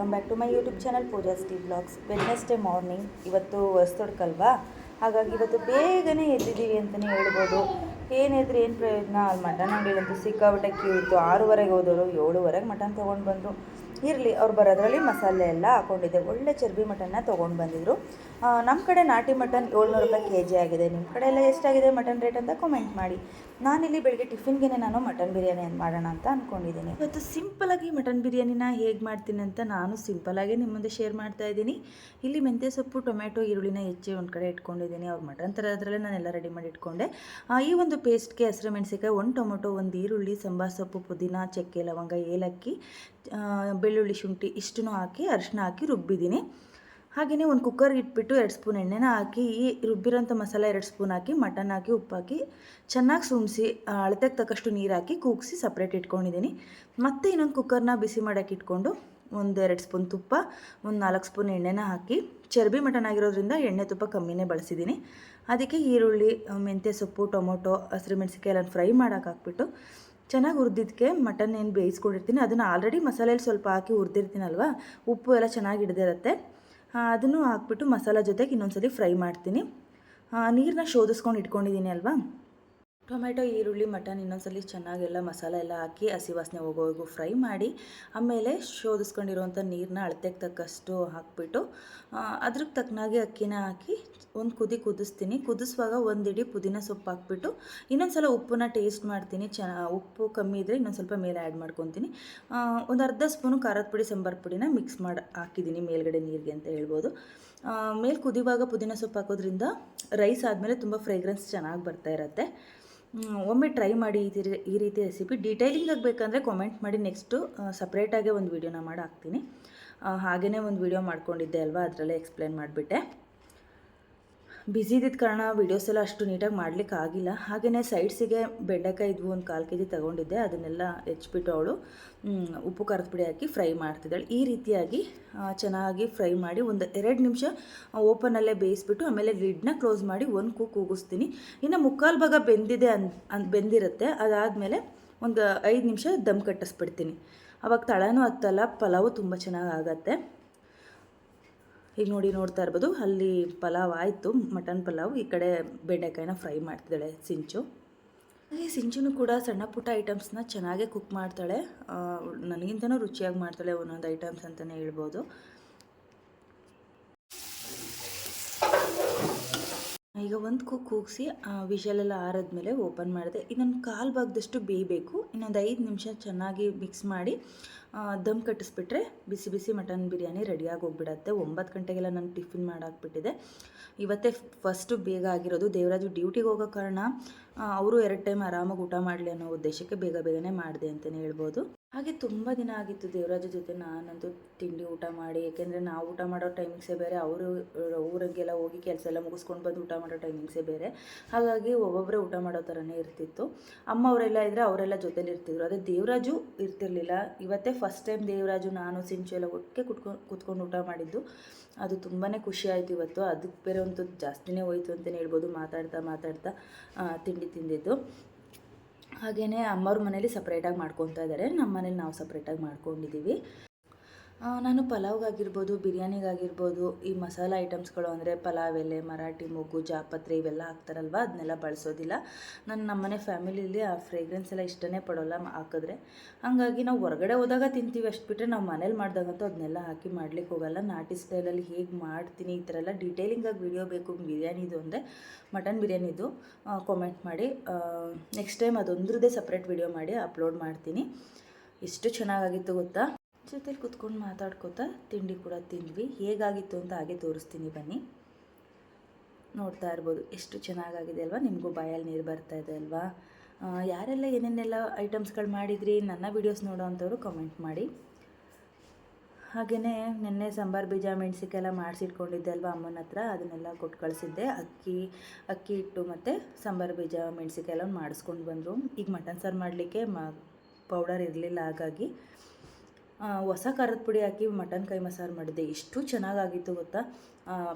Welcome back to my YouTube channel Pooja ಸ್ಟೀ blogs Wednesday morning ಇವತ್ತು ಹೊಸ್ತೊಡ್ಕಲ್ವಾ ಹಾಗಾಗಿ ಇವತ್ತು ಬೇಗನೆ ಎದ್ದಿದ್ದೀವಿ ಅಂತಲೇ ಹೇಳ್ಬೋದು. ಏನಿದ್ರೆ ಏನು ಪ್ರಯೋಜನ? ಅಲ್ಲಿ ಮಟನ್ ಅಂಗಡಿಲಂತೂ ಸಿಕ್ಕಾಬಿಟ್ಟೆ ಕ್ಯೂ ಇತ್ತು. ಆರೂವರೆಗೆ ಹೋದವರು ಏಳುವರೆಗೆ ಮಟನ್ ತೊಗೊಂಡು ಬಂದರು. ಇರಲಿ, ಅವ್ರು ಬರೋದ್ರಲ್ಲಿ ಮಸಾಲೆ ಎಲ್ಲ ಹಾಕೊಂಡಿದ್ದೆ. ಒಳ್ಳೆ ಚರ್ಬಿ ಮಟನ್ನ ತೊಗೊಂಡು ಬಂದಿದ್ರು. ನಮ್ಮ ಕಡೆ ನಾಟಿ ಮಟನ್ ಏಳ್ನೂರು ರೂಪಾಯಿ ಕೆ ಜಿ ಆಗಿದೆ. ನಿಮ್ಮ ಕಡೆ ಎಲ್ಲ ಎಷ್ಟಾಗಿದೆ ಮಟನ್ ರೇಟ್ ಅಂತ ಕಮೆಂಟ್ ಮಾಡಿ. ನಾನಿಲ್ಲಿ ಬೆಳಗ್ಗೆ ಟಿಫಿನ್ಗೆ ನಾನು ಮಟನ್ ಬಿರಿಯಾನಿ ಮಾಡೋಣ ಅಂತ ಅಂದ್ಕೊಂಡಿದ್ದೀನಿ ಇವತ್ತು ಸಿಂಪಲಾಗಿ ಮಟನ್ ಬಿರಿಯಾನಿನ ಹೇಗೆ ಮಾಡ್ತೀನಿ ಅಂತ ನಾನು ಸಿಂಪಲಾಗಿ ನಿಮ್ಮ ಮುಂದೆ ಶೇರ್ ಮಾಡ್ತಾ ಇದ್ದೀನಿ. ಇಲ್ಲಿ ಮೆಂತ್ಯ ಸೊಪ್ಪು ಟೊಮೆಟೊ ಈರುಳ್ಳಿನ ಹೆಚ್ಚಿ ಒಂದು ಕಡೆ ಇಟ್ಕೊಂಡಿದ್ದೀನಿ. ಅವ್ರು ಮಟನ್ ತರೋದ್ರಲ್ಲೇ ನಾನೆಲ್ಲ ರೆಡಿ ಮಾಡಿ ಇಟ್ಕೊಂಡೆ. ಈ ಒಂದು ಪೇಸ್ಟ್ಗೆ ಹಸಿರು ಮೆಣಸಿಕಾಯಿ ಒಂದು ಟೊಮೊಟೊ, ಒಂದು ಈರುಳ್ಳಿ, ಸಂಬಾರ ಸೊಪ್ಪು, ಪುದೀನ, ಚಕ್ಕೆ, ಲವಂಗ, ಏಲಕ್ಕಿ ಬೆಳ್ಳುಳ್ಳಿ ಶುಂಠಿ ಇಷ್ಟನ್ನು ಹಾಕಿ ಅರಿಶಿನ ಹಾಕಿ ರುಬ್ಬಿದ್ದೀನಿ. ಹಾಗೆಯೇ ಒಂದು ಕುಕ್ಕರ್ಗೆ ಇಟ್ಬಿಟ್ಟು ಎರಡು ಸ್ಪೂನ್ ಎಣ್ಣೆನ ಹಾಕಿ ಈ ರುಬ್ಬಿರೋಂಥ ಮಸಾಲೆ ಎರಡು ಸ್ಪೂನ್ ಹಾಕಿ ಮಟನ್ ಹಾಕಿ ಉಪ್ಪಾಕಿ ಚೆನ್ನಾಗಿ ಸುಮ್ಸಿ ಅಳತೆಗೆ ತಕ್ಕಷ್ಟು ನೀರು ಹಾಕಿ ಕೂಗಿಸಿ ಸಪ್ರೇಟ್ ಇಟ್ಕೊಂಡಿದ್ದೀನಿ. ಮತ್ತೆ ಇನ್ನೊಂದು ಕುಕ್ಕರ್ನ ಬಿಸಿ ಮಾಡೋಕ್ಕೆ ಇಟ್ಕೊಂಡು ಒಂದು ಎರಡು ಸ್ಪೂನ್ ತುಪ್ಪ, ಒಂದು ನಾಲ್ಕು ಸ್ಪೂನ್ ಎಣ್ಣೆನ ಹಾಕಿ, ಚರ್ಬಿ ಮಟನ್ ಆಗಿರೋದ್ರಿಂದ ಎಣ್ಣೆ ತುಪ್ಪ ಕಮ್ಮಿನೇ ಬಳಸಿದ್ದೀನಿ. ಅದಕ್ಕೆ ಈರುಳ್ಳಿ, ಮೆಂತ್ಯ ಸೊಪ್ಪು, ಟೊಮೊಟೊ, ಹಸಿರು ಮೆಣಸಿಕಾಯಿ ಎಲ್ಲ ಫ್ರೈ ಮಾಡೋಕೆ ಹಾಕ್ಬಿಟ್ಟು ಚೆನ್ನಾಗಿ ಹುರಿದಿದ್ದಕ್ಕೆ ಮಟನ್ ಏನು ಬೇಯಿಸ್ಕೊಂಡಿರ್ತೀನಿ. ಅದನ್ನು ಆಲ್ರೆಡಿ ಮಸಾಲೆಯಲ್ಲಿ ಸ್ವಲ್ಪ ಹಾಕಿ ಹುರಿದಿರ್ತೀನಲ್ವ, ಉಪ್ಪು ಎಲ್ಲ ಚೆನ್ನಾಗಿ ಹಿಡ್ದಿರುತ್ತೆ. ಅದನ್ನು ಹಾಕ್ಬಿಟ್ಟು ಮಸಾಲ ಜೊತೆಗೆ ಇನ್ನೊಂದ್ಸಲಿ ಫ್ರೈ ಮಾಡ್ತೀನಿ. ನೀರನ್ನ ಶೋಧಿಸ್ಕೊಂಡು ಇಟ್ಕೊಂಡಿದ್ದೀನಿ ಅಲ್ವಾ? ಟೊಮೆಟೊ, ಈರುಳ್ಳಿ, ಮಟನ್ ಇನ್ನೊಂದ್ಸಲಿ ಚೆನ್ನಾಗೆಲ್ಲ ಮಸಾಲೆ ಎಲ್ಲ ಹಾಕಿ ಹಸಿ ವಾಸನೆ ಹೋಗೋವರೆಗೂ ಫ್ರೈ ಮಾಡಿ ಆಮೇಲೆ ಶೋಧಿಸ್ಕೊಂಡಿರುವಂಥ ನೀರನ್ನ ಅಳತೆಗೆ ತಕ್ಕಷ್ಟು ಹಾಕ್ಬಿಟ್ಟು ಅದ್ರಕ್ಕೆ ತಕ್ಕನಾಗಿ ಅಕ್ಕಿನ ಹಾಕಿ ಒಂದು ಕುದಿ ಕುದಿಸ್ತೀನಿ. ಕುದಿಸುವಾಗ ಒಂದು ಇಡೀ ಪುದೀನ ಸೊಪ್ಪು ಹಾಕ್ಬಿಟ್ಟು ಇನ್ನೊಂದು ಸಲ ಉಪ್ಪನ್ನ ಟೇಸ್ಟ್ ಮಾಡ್ತೀನಿ. ಚೆನ್ನ ಉಪ್ಪು ಕಮ್ಮಿ ಇದ್ದರೆ ಇನ್ನೊಂದು ಸ್ವಲ್ಪ ಮೇಲೆ ಆ್ಯಡ್ ಮಾಡ್ಕೊತೀನಿ. ಒಂದು ಅರ್ಧ ಸ್ಪೂನು ಖಾರದ ಪುಡಿ, ಸಾಂಬಾರು ಪುಡಿನ ಮಿಕ್ಸ್ ಮಾಡಿ, ಹಾಕಿದ್ದೀನಿ ಮೇಲ್ಗಡೆ ನೀರಿಗೆ ಅಂತ ಹೇಳ್ಬೋದು. ಮೇಲೆ ಕುದಿವಾಗ ಪುದೀನ ಸೊಪ್ಪು ಹಾಕೋದ್ರಿಂದ ರೈಸ್ ಆದಮೇಲೆ ತುಂಬ ಫ್ರೇಗ್ರೆನ್ಸ್ ಚೆನ್ನಾಗಿ ಬರ್ತಾ ಇರುತ್ತೆ. ಒಮ್ಮೆ ಟ್ರೈ ಮಾಡಿ ಈ ತಿ ಈ ರೀತಿ ರೆಸಿಪಿ ಡೀಟೇಲಿಂಗ್ ಆಗಬೇಕಂದ್ರೆ ಕಾಮೆಂಟ್ ಮಾಡಿ ನೆಕ್ಸ್ಟು ಸಪ್ರೇಟಾಗೆ ಒಂದು ವೀಡಿಯೋನ ಮಾಡಿ ಹಾಕ್ತೀನಿ. ಹಾಗೆಯೇ ಒಂದು ವೀಡಿಯೋ ಮಾಡ್ಕೊಂಡಿದ್ದೆ ಅಲ್ವಾ? ಅದರಲ್ಲೇ ಎಕ್ಸ್ಪ್ಲೇನ್ ಮಾಡಿಬಿಟ್ಟೆ. ಬ್ಯುಸಿ ಇದ್ದಿದ್ದ ಕಾರಣ ವೀಡಿಯೋಸ್ ಎಲ್ಲ ಅಷ್ಟು ನೀಟಾಗಿ ಮಾಡ್ಲಿಕ್ಕೆ ಆಗಿಲ್ಲ. ಹಾಗೆಯೇ ಸೈಡ್ಸಿಗೆ ಬೆಂಡೆಕಾಯಿ ಇದ್ವು ಒಂದು ಕಾಲು ಕೆ ಜಿ ತೊಗೊಂಡಿದ್ದೆ. ಅದನ್ನೆಲ್ಲ ಹೆಚ್ಚಿಬಿಟ್ಟು ಅವಳು ಉಪ್ಪು ಖಾರದ ಪುಡಿ ಹಾಕಿ ಫ್ರೈ ಮಾಡ್ತಿದ್ದಾಳೆ. ಈ ರೀತಿಯಾಗಿ ಚೆನ್ನಾಗಿ ಫ್ರೈ ಮಾಡಿ ಒಂದು ಎರಡು ನಿಮಿಷ ಓಪನಲ್ಲೇ ಬೇಯಿಸ್ಬಿಟ್ಟು ಆಮೇಲೆ ಲಿಡ್ನ ಕ್ಲೋಸ್ ಮಾಡಿ ಒಂದು ಕೂಗು ಕೂಗಿಸ್ತೀನಿ. ಇನ್ನು ಮುಕ್ಕಾಲು ಭಾಗ ಬೆಂದಿದೆ ಅನ್ ಅನ್, ಬೆಂದಿರುತ್ತೆ. ಅದಾದಮೇಲೆ ಒಂದು ಐದು ನಿಮಿಷ ದಮ್ ಕಟ್ಟಿಸ್ಬಿಡ್ತೀನಿ. ಅವಾಗ ತಳನೂ ಹತ್ತಲ್ಲ ಪಲಾವು ತುಂಬ ಚೆನ್ನಾಗಿ ಆಗತ್ತೆ. ಈಗ ನೋಡಿ ನೋಡ್ತಾ ಇರ್ಬೋದು, ಅಲ್ಲಿ ಪಲಾವ್ ಆಯಿತು, ಮಟನ್ ಪಲಾವ್, ಈ ಕಡೆ ಬೆಂಡೆಕಾಯಿನ ಫ್ರೈ ಮಾಡ್ತಿದ್ದಾಳೆ ಸಿಂಚು. ಹಾಗೆ ಸಿಂಚುನು ಕೂಡ ಸಣ್ಣ ಪುಟ್ಟ ಐಟಮ್ಸ್ನ ಚೆನ್ನಾಗೇ ಕುಕ್ ಮಾಡ್ತಾಳೆ. ನನಗಿಂತನೂ ರುಚಿಯಾಗಿ ಮಾಡ್ತಾಳೆ ಒಂದೊಂದು ಐಟಮ್ಸ್ ಅಂತಲೇ ಹೇಳ್ಬೋದು. ಈಗ ಒಂದು ಕುಕ್ ಕೂಗಿಸಿ ವಿಷಲೆಲ್ಲ ಆರಿದ್ಮೇಲೆ ಓಪನ್ ಮಾಡಿದೆ. ಇನ್ನೊಂದು ಕಾಲು ಭಾಗದಷ್ಟು ಬೇಯಬೇಕು. ಇನ್ನೊಂದು ಐದು ನಿಮಿಷ ಚೆನ್ನಾಗಿ ಮಿಕ್ಸ್ ಮಾಡಿ ದಮ್ ಕಟ್ಟಿಸ್ಬಿಟ್ರೆ ಬಿಸಿ ಬಿಸಿ ಮಟನ್ ಬಿರಿಯಾನಿ ರೆಡಿಯಾಗಿ ಹೋಗ್ಬಿಡತ್ತೆ. ಒಂಬತ್ತು ಗಂಟೆಗೆಲ್ಲ ನಾನು ಟಿಫಿನ್ ಮಾಡಾಕ್ಬಿಟ್ಟಿದೆ. ಇವತ್ತೇ ಫಸ್ಟು ಬೇಗ ಆಗಿರೋದು ದೇವರಾಜು ಡ್ಯೂಟಿಗೆ ಹೋಗೋ ಕಾರಣ ಅವರು ಎರಡು ಟೈಮ್ ಆರಾಮಾಗಿ ಊಟ ಮಾಡಲಿ ಅನ್ನೋ ಉದ್ದೇಶಕ್ಕೆ ಬೇಗ ಬೇಗನೆ ಮಾಡಿದೆ ಅಂತಲೇ ಹೇಳ್ಬೋದು. ಹಾಗೆ ತುಂಬ ದಿನ ಆಗಿತ್ತು ದೇವರಾಜ ಜೊತೆ ನಾನಂತೂ ತಿಂಡಿ ಊಟ ಮಾಡಿ ಏಕೆಂದರೆ ನಾವು ಊಟ ಮಾಡೋ ಟೈಮಿಂಗ್ಸೇ ಬೇರೆ, ಅವರು ಊರಿಗೆಲ್ಲ ಹೋಗಿ ಕೆಲಸ ಎಲ್ಲ ಮುಗಿಸ್ಕೊಂಡು ಬಂದು ಊಟ ಮಾಡೋ ಟೈಮಿಂಗ್ಸೇ ಬೇರೆ. ಹಾಗಾಗಿ ಒಬ್ಬೊಬ್ಬರೇ ಊಟ ಮಾಡೋ ಥರನೇ ಇರ್ತಿತ್ತು. ಅಮ್ಮ ಅವರೆಲ್ಲ ಇದ್ದರೆ ಅವರೆಲ್ಲ ಜೊತೇಲಿ ಇರ್ತಿದ್ರು. ಅದೇ ದೇವರಾಜು ಇರ್ತಿರ್ಲಿಲ್ಲ. ಇವತ್ತೇ ಫಸ್ಟ್ ಟೈಮ್ ದೇವರಾಜು, ನಾನು, ಸಿಂಚು ಎಲ್ಲ ಒಟ್ಟಿಗೆ ಕುತ್ಕೊಂಡು ಕುತ್ಕೊಂಡು ಊಟ ಮಾಡಿದ್ದು. ಅದು ತುಂಬಾ ಖುಷಿ ಆಯಿತು ಇವತ್ತು. ಅದಕ್ಕೆ ಬೇರೆ ಒಂದು ಜಾಸ್ತಿನೇ ಹೋಯ್ತು ಅಂತಲೇ ಹೇಳ್ಬೋದು. ಮಾತಾಡ್ತಾ ಮಾತಾಡ್ತಾ ತಿಂಡಿ ತಿಂದಿದ್ದು. ಹಾಗೆಯೇ ಅಮ್ಮವ್ರ ಮನೇಲಿ ಸಪ್ರೇಟಾಗಿ ಮಾಡ್ಕೊತಾ ಇದ್ದಾರೆ ನಮ್ಮ ಮನೇಲಿ ನಾವು ಸಪ್ರೇಟಾಗಿ ಮಾಡ್ಕೊಂಡಿದ್ದೀವಿ ನಾನು ಪಲಾವ್ಗಾಗಿರ್ಬೋದು, ಬಿರಿಯಾನಿಗಾಗಿರ್ಬೋದು, ಈ ಮಸಾಲ ಐಟಮ್ಸ್ಗಳು ಅಂದರೆ ಪಲಾವ್ ಎಲೆ, ಮರಾಠಿ ಮೊಗ್ಗು ಜಾಪತ್ರೆ ಇವೆಲ್ಲ ಹಾಕ್ತಾರಲ್ವ? ಅದನ್ನೆಲ್ಲ ಬಳಸೋದಿಲ್ಲ. ನಾನು ನಮ್ಮನೆ ಫ್ಯಾಮಿಲಿಯಲ್ಲಿ ಆ ಫ್ರೇಗ್ರೆನ್ಸ್ ಎಲ್ಲ ಇಷ್ಟನೇ ಪಡೋಲ್ಲ ಹಾಕಿದ್ರೆ. ಹಾಗಾಗಿ ನಾವು ಹೊರಗಡೆ ಹೋದಾಗ ತಿಂತೀವಿ. ಅಷ್ಟು ಬಿಟ್ಟರೆ ನಾವು ಮನೇಲಿ ಮಾಡಿದಾಗಂತೂ ಅದನ್ನೆಲ್ಲ ಹಾಕಿ ಮಾಡ್ಲಿಕ್ಕೆ ಹೋಗಲ್ಲ. ನಾಟಿ ಸ್ಟೈಲಲ್ಲಿ ಹೇಗೆ ಮಾಡ್ತೀನಿ ಈ ಥರ ಎಲ್ಲ ಡೀಟೇಲಿಂಗಾಗಿ ವಿಡಿಯೋ ಬೇಕು. ಬಿರಿಯಾನಿದು ಅಂದರೆ ಮಟನ್ ಬಿರಿಯಾನಿದು ಕಾಮೆಂಟ್ ಮಾಡಿ. ನೆಕ್ಸ್ಟ್ ಟೈಮ್ ಅದೊಂದ್ರದ್ದೇ ಸಪ್ರೇಟ್ ವಿಡಿಯೋ ಮಾಡಿ ಅಪ್ಲೋಡ್ ಮಾಡ್ತೀನಿ. ಎಷ್ಟು ಚೆನ್ನಾಗಾಗಿತ್ತು ಗೊತ್ತಾ? ಜೊತೆಲಿ ಕುತ್ಕೊಂಡು ಮಾತಾಡ್ಕೋತಾ ತಿಂಡಿ ಕೂಡ ತಿಂದ್ವಿ. ಹೇಗಾಗಿತ್ತು ಅಂತ ಹಾಗೆ ತೋರಿಸ್ತೀನಿ ಬನ್ನಿ. ನೋಡ್ತಾ ಇರ್ಬೋದು, ಎಷ್ಟು ಚೆನ್ನಾಗಾಗಿದೆ ಅಲ್ವಾ? ನಿಮಗೂ ಬಾಯಲ್ಲಿ ನೀರು ಬರ್ತಾ ಇದೆ ಅಲ್ವಾ? ಯಾರೆಲ್ಲ ಏನೇನೆಲ್ಲ ಐಟಮ್ಸ್ಗಳು ಮಾಡಿದ್ರಿ, ನನ್ನ ವೀಡಿಯೋಸ್ ನೋಡೋ ಅಂಥವ್ರು ಕಮೆಂಟ್ ಮಾಡಿ. ಹಾಗೆಯೇ ನಿನ್ನೆ ಸಾಂಬಾರು, ಬೀಜ ಮೆಣಸಿಕೆಲ್ಲ ಮಾಡಿಸಿಟ್ಕೊಂಡಿದ್ದೆ ಅಲ್ವಾ ಅಮ್ಮನ ಹತ್ರ? ಅದನ್ನೆಲ್ಲ ಕೊಟ್ಟು ಕಳಿಸಿದ್ದೆ. ಅಕ್ಕಿ ಅಕ್ಕಿ ಹಿಟ್ಟು ಮತ್ತು ಸಾಂಬಾರು, ಬೀಜ ಮೆಣಸಿಕೆಲ್ಲ ಮಾಡಿಸ್ಕೊಂಡು ಬಂದರು. ಈಗ ಮಟನ್ ಸಾರು ಮಾಡಲಿಕ್ಕೆ ಮ ಪೌಡರ್ ಇರಲಿಲ್ಲ ಹಾಗಾಗಿ. ಹೊಸ ಖಾರದ ಪುಡಿ ಹಾಕಿ ಮಟನ್ ಕೈ ಮಸಾರು ಮಾಡಿದ್ದೆ. ಎಷ್ಟು ಚೆನ್ನಾಗಾಗಿತ್ತು ಗೊತ್ತಾ?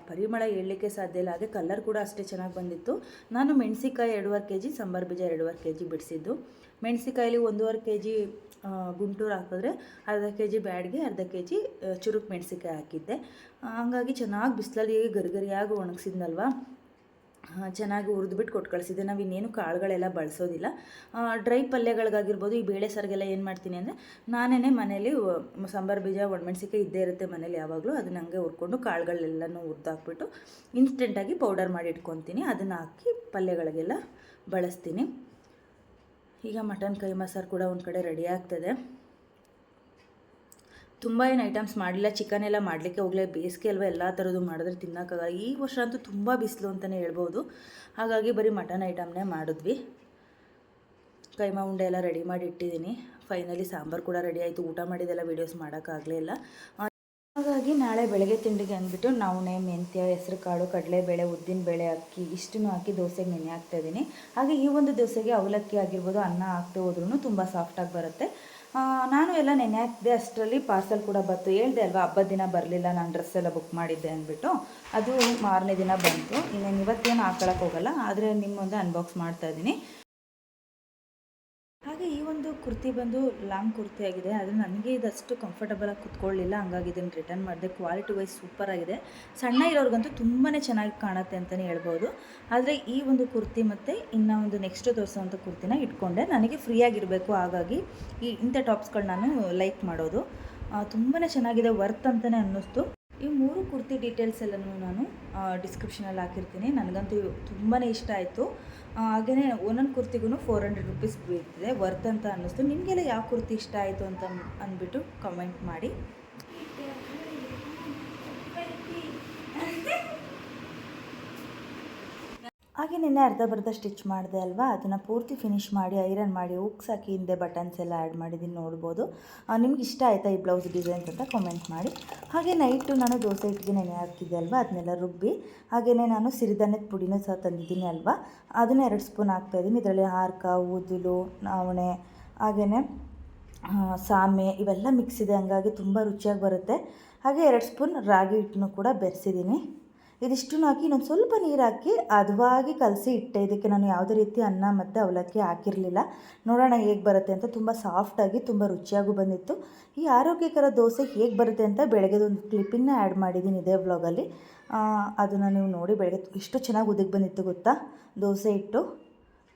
ಪರಿಮಳ ಹೇಳಲಿಕ್ಕೆ ಸಾಧ್ಯ ಇಲ್ಲ. ಹಾಗೆ ಕಲರ್ ಕೂಡ ಅಷ್ಟೇ ಚೆನ್ನಾಗಿ ಬಂದಿತ್ತು. ನಾನು ಮೆಣಸಿಕಾಯಿ ಎರಡೂವರೆ ಕೆ ಜಿ ಸಾಂಬಾರು ಬೀಜ ಎರಡೂವರೆ ಕೆ ಜಿ ಬಿಡಿಸಿದ್ದು. ಮೆಣಸಿಕಾಯಲ್ಲಿ ಒಂದೂವರೆ ಕೆ ಜಿ ಗುಂಟೂರು ಹಾಕಿದ್ರೆ ಅರ್ಧ ಕೆ ಜಿ ಬ್ಯಾಡ್ಗೆ, ಅರ್ಧ ಕೆ ಜಿ ಚುರುಕು ಮೆಣಸಿನ್ಕಾಯಿ ಹಾಕಿದ್ದೆ. ಹಾಗಾಗಿ ಚೆನ್ನಾಗಿ ಬಿಸಿಲಲ್ಲಿ ಗರಿಗರಿಯಾಗಿ ಒಣಗಿಸಿದ್ನಲ್ವಾ? ಚೆನ್ನಾಗಿ ಹುರಿದ್ಬಿಟ್ಟು ಕೊಟ್ಟು ಕಳಿಸಿದ್ದೆ. ನಾವು ಇನ್ನೇನು ಕಾಳುಗಳೆಲ್ಲ ಬಳಸೋದಿಲ್ಲ. ಡ್ರೈ ಪಲ್ಯಗಳಿಗಾಗಿರ್ಬೋದು, ಈ ಬೇಳೆ ಸಾರಿಗೆಲ್ಲ ಏನು ಮಾಡ್ತೀನಿ ಅಂದರೆ ನಾನೇ ಮನೇಲಿ ಸಾಂಬಾರು, ಬೀಜ ಒಣಮೆಣ್ಸಿಕಾಯಿ ಇದ್ದೇ ಇರುತ್ತೆ ಮನೇಲಿ ಯಾವಾಗಲೂ. ಅದನ್ನ ಹಂಗೆ ಹುರ್ಕೊಂಡು ಕಾಳುಗಳೆಲ್ಲನೂ ಹುರಿದಾಕ್ಬಿಟ್ಟು ಇನ್ಸ್ಟೆಂಟಾಗಿ ಪೌಡರ್ ಮಾಡಿ ಇಟ್ಕೊತೀನಿ. ಅದನ್ನು ಹಾಕಿ ಪಲ್ಯಗಳಿಗೆಲ್ಲ ಬಳಸ್ತೀನಿ. ಈಗ ಮಟನ್ ಕೈ ಮಸಾರು ಕೂಡ ಒಂದು ಕಡೆ ರೆಡಿ ಆಗ್ತದೆ. ತುಂಬ ಏನು ಐಟಮ್ಸ್ ಮಾಡಲಿಲ್ಲ ಚಿಕನ್ ಎಲ್ಲ ಮಾಡಲಿಕ್ಕೆ ಹೋಗಲೇ ಬೇಸಿಗೆ ಅಲ್ವಾ ಎಲ್ಲ ಥರದ್ದು ಮಾಡಿದ್ರೆ ತಿನ್ನೋಕ್ಕಾಗಲ್ಲ. ಈ ವರ್ಷ ಅಂತೂ ತುಂಬ ಬಿಸಿಲು ಅಂತಲೇ ಹೇಳ್ಬೋದು. ಹಾಗಾಗಿ ಬರೀ ಮಟನ್ ಐಟಮ್ನೇ ಮಾಡಿದ್ವಿ. ಕೈಮಾ ಉಂಡೆ ಎಲ್ಲ ರೆಡಿ ಮಾಡಿ ಇಟ್ಟಿದ್ದೀನಿ. ಫೈನಲಿ ಸಾಂಬಾರು ಕೂಡ ರೆಡಿ ಆಯಿತು. ಊಟ ಮಾಡಿದೆಲ್ಲ ವೀಡಿಯೋಸ್ ಮಾಡೋಕ್ಕಾಗಲೇ ಇಲ್ಲ. ಹಾಗಾಗಿ ನಾಳೆ ಬೆಳಗ್ಗೆ ತಿಂಡಿಗೆ ಅಂದ್ಬಿಟ್ಟು ನವಣೆ ಮೆಂತ್ಯ ಹೆಸರು ಕಾಳು ಕಡಲೆಬೇಳೆ ಉದ್ದಿನಬೇಳೆ ಅಕ್ಕಿ, ಇಷ್ಟನ್ನು ಹಾಕಿ ದೋಸೆಗೆ ನೆನೆ ಹಾಕ್ತಾ ಇದ್ದೀನಿ. ಹಾಗೆ ಈ ಒಂದು ದೋಸೆಗೆ ಅವಲಕ್ಕಿ ಆಗಿರ್ಬೋದು, ಅನ್ನ ಹಾಕ್ತಾ ಹೋದ್ರೂ ತುಂಬ ಸಾಫ್ಟಾಗಿ ಬರುತ್ತೆ. ನಾನು ಎಲ್ಲ ನೆನೆ ಹಾಕಿದೆ ಅಷ್ಟರಲ್ಲಿ ಪಾರ್ಸಲ್ ಕೂಡ ಬಂತು. ಹೇಳ್ದೆ ಅಲ್ವಾ, ಹಬ್ಬದ ದಿನ ಬರಲಿಲ್ಲ, ನಾನು ಡ್ರೆಸ್ ಎಲ್ಲ ಬುಕ್ ಮಾಡಿದ್ದೆ ಅಂದ್ಬಿಟ್ಟು. ಅದು ಮಾರನೇ ದಿನ ಬಂತು. ಇನ್ನೇನು ಇವತ್ತೇನು ಹಾಕೊಳಕ್ಕೆ ಹೋಗಲ್ಲ, ಆದರೆ ಮುಂದೆ ಅನ್ಬಾಕ್ಸ್ ಮಾಡ್ತಾ ಇದ್ದೀನಿ. ಹಾಗೆ ಈ ಒಂದು ಕುರ್ತಿ ಬಂದು ಲಾಂಗ್ ಕುರ್ತಿ ಆಗಿದೆ. ಆದರೆ ನನಗೆ ಇದಷ್ಟು ಕಂಫರ್ಟಬಲಾಗಿ ಕುತ್ಕೊಳ್ಳಿಲ್ಲ. ಹಂಗಾಗಿ ಇದನ್ನು ರಿಟರ್ನ್ ಮಾಡಿದೆ. ಕ್ವಾಲಿಟಿ ವೈಸ್ ಸೂಪರ್ ಆಗಿದೆ. ಸಣ್ಣ ಇರೋರ್ಗಂತೂ ತುಂಬಾ ಚೆನ್ನಾಗಿ ಕಾಣುತ್ತೆ ಅಂತಲೇ ಹೇಳ್ಬೋದು. ಆದರೆ ಈ ಒಂದು ಕುರ್ತಿ ಮತ್ತು ಇನ್ನು ಒಂದು ನೆಕ್ಸ್ಟ್ ತೋರಿಸೋವಂಥ ಕುರ್ತಿನ ಇಟ್ಕೊಂಡೆ. ನನಗೆ ಫ್ರೀಯಾಗಿರಬೇಕು ಹಾಗಾಗಿ ಈ ಇಂಥ ಟಾಪ್ಸ್ಗಳು ನಾನು ಲೈಕ್ ಮಾಡೋದು. ತುಂಬಾ ಚೆನ್ನಾಗಿದೆ. ವರ್ತ್ ಅಂತಲೇ ಅನ್ನಿಸ್ತು. ಈ ಮೂರು ಕುರ್ತಿ ಡೀಟೇಲ್ಸ್ ಎಲ್ಲನೂ ನಾನು ಡಿಸ್ಕ್ರಿಪ್ಷನಲ್ಲಿ ಹಾಕಿರ್ತೀನಿ. ನನಗಂತೂ ತುಂಬಾ ಇಷ್ಟ ಆಯಿತು. ಹಾಗೆಯೇ ಒಂದೊಂದು ಕುರ್ತಿಗೂ ಫೋರ್ ಹಂಡ್ರೆಡ್ ರುಪೀಸ್ ಬೀಳ್ತಿದೆ ವರ್ತ್ ಅಂತ ಅನ್ನಿಸ್ತು. ನಿಮಗೆಲ್ಲ ಯಾವ ಕುರ್ತಿ ಇಷ್ಟ ಆಯಿತು ಅಂತ ಅಂದ್ಬಿಟ್ಟು ಕಮೆಂಟ್ ಮಾಡಿ. ಹಾಗೆ ನಿನ್ನೆ ಅರ್ಧ ಬರ್ಧ ಸ್ಟಿಚ್ ಮಾಡಿದೆ ಅಲ್ವಾ? ಅದನ್ನು ಪೂರ್ತಿ ಫಿನಿಶ್ ಮಾಡಿ ಐರನ್ ಮಾಡಿ ಉಕ್ಸ್ ಹಾಕಿ ಹಿಂದೆ ಬಟನ್ಸ್ ಎಲ್ಲ ಆ್ಯಡ್ ಮಾಡಿದ್ದೀನಿ ನೋಡ್ಬೋದು. ನಿಮ್ಗೆ ಇಷ್ಟ ಆಯಿತಾ ಈ ಬ್ಲೌಸ್ ಡಿಸೈನ್ಸ್ ಅಂತ ಕಮೆಂಟ್ ಮಾಡಿ. ಹಾಗೆ ನೈಟು ನಾನು ದೋಸೆ ಹಿಟ್ಟಿಗೆ ನೆನೆ ಹಾಕಿದ್ದೆ ಅಲ್ವಾ? ಅದನ್ನೆಲ್ಲ ರುಬ್ಬಿ ಹಾಗೆಯೇ ನಾನು ಸಿರಿಧಾನ್ಯದ ಪುಡಿನೂ ಸಹ ತಂದಿದ್ದೀನಿ ಅಲ್ವಾ? ಅದನ್ನ ಎರಡು ಸ್ಪೂನ್ ಹಾಕ್ತಾಯಿದ್ದೀನಿ ಇದರಲ್ಲಿ ಹಾರ್ಕ, ಊದಲು ನವಣೆ ಹಾಗೆಯೇ ಸಾಮೆ ಇವೆಲ್ಲ ಮಿಕ್ಸ್ ಇದೆ. ಹಂಗಾಗಿ ತುಂಬ ರುಚಿಯಾಗಿ ಬರುತ್ತೆ. ಹಾಗೆ ಎರಡು ಸ್ಪೂನ್ ರಾಗಿ ಹಿಟ್ಟನ್ನು ಕೂಡ ಬೆರೆಸಿದ್ದೀನಿ ಇದಿಷ್ಟನ್ನು ಹಾಕಿ ಇನ್ನೊಂದು ಸ್ವಲ್ಪ ನೀರು ಹಾಕಿ ಅದುವಾಗಿ ಕಲಸಿ ಇಟ್ಟೆ. ಇದಕ್ಕೆ ನಾನು ಯಾವುದೇ ರೀತಿ ಅನ್ನ ಮತ್ತು ಅವಲಕ್ಕಿ ಹಾಕಿರಲಿಲ್ಲ. ನೋಡೋಣ ಹೇಗೆ ಬರುತ್ತೆ ಅಂತ ತುಂಬ ಸಾಫ್ಟಾಗಿ ತುಂಬ ರುಚಿಯಾಗೂ ಬಂದಿತ್ತು. ಈ ಆರೋಗ್ಯಕರ ದೋಸೆ ಹೇಗೆ ಬರುತ್ತೆ ಅಂತ ಬೆಳಗ್ಗೆದೊಂದು ಕ್ಲಿಪ್ಪಿಂಗ್ನ ಆ್ಯಡ್ ಮಾಡಿದ್ದೀನಿ ಇದೇ ವ್ಲಾಗಲ್ಲಿ ಅದನ್ನು ನೀವು ನೋಡಿ ಬೆಳಗ್ಗೆ ಎಷ್ಟು ಚೆನ್ನಾಗಿ ಉದಕ್ಕೆ ಬಂದಿತ್ತು ಗೊತ್ತಾ? ದೋಸೆ ಇಟ್ಟು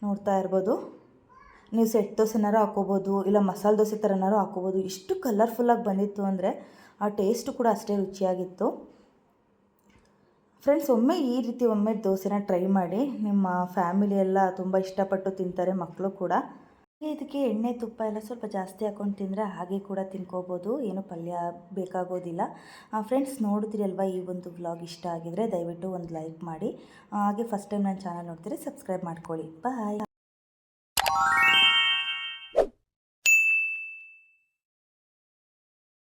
ನೋಡ್ತಾ ಇರ್ಬೋದು. ನೀವು ಸೆಟ್ ದೋಸೆನಾರು ಹಾಕೋಬೋದು, ಇಲ್ಲ ಮಸಾಲೆ ದೋಸೆ ಥರನಾರು ಹಾಕೋಬೋದು. ಇಷ್ಟು ಕಲರ್ಫುಲ್ಲಾಗಿ ಬಂದಿತ್ತು ಅಂದರೆ ಆ ಟೇಸ್ಟು ಕೂಡ ಅಷ್ಟೇ ರುಚಿಯಾಗಿತ್ತು. ಫ್ರೆಂಡ್ಸ್ ಒಮ್ಮೆ ಈ ರೀತಿ ಒಮ್ಮೆ ದೋಸೆನ ಟ್ರೈ ಮಾಡಿ ನಿಮ್ಮ ಫ್ಯಾಮಿಲಿ ಎಲ್ಲ ತುಂಬ ಇಷ್ಟಪಟ್ಟು ತಿಂತಾರೆ ಮಕ್ಕಳು ಕೂಡ. ಇದಕ್ಕೆ ಎಣ್ಣೆ, ತುಪ್ಪ ಎಲ್ಲ ಸ್ವಲ್ಪ ಜಾಸ್ತಿ ಹಾಕೊಂಡು ತಿಂದರೆ ಹಾಗೆ ಕೂಡ ತಿನ್ಕೋಬೋದು. ಏನು ಪಲ್ಯ ಬೇಕಾಗೋದಿಲ್ಲ. ಫ್ರೆಂಡ್ಸ್ ನೋಡಿದ್ರಿ ಅಲ್ವಾ ಈ ಒಂದು ವ್ಲಾಗ್ ಇಷ್ಟ ಆಗಿದರೆ ದಯವಿಟ್ಟು ಒಂದು ಲೈಕ್ ಮಾಡಿ. ಹಾಗೆ ಫಸ್ಟ್ ಟೈಮ್ ನನ್ನ ಚಾನಲ್ ನೋಡ್ತೀರಿ ಸಬ್ಸ್ಕ್ರೈಬ್ ಮಾಡ್ಕೊಳ್ಳಿ. ಬಾಯ್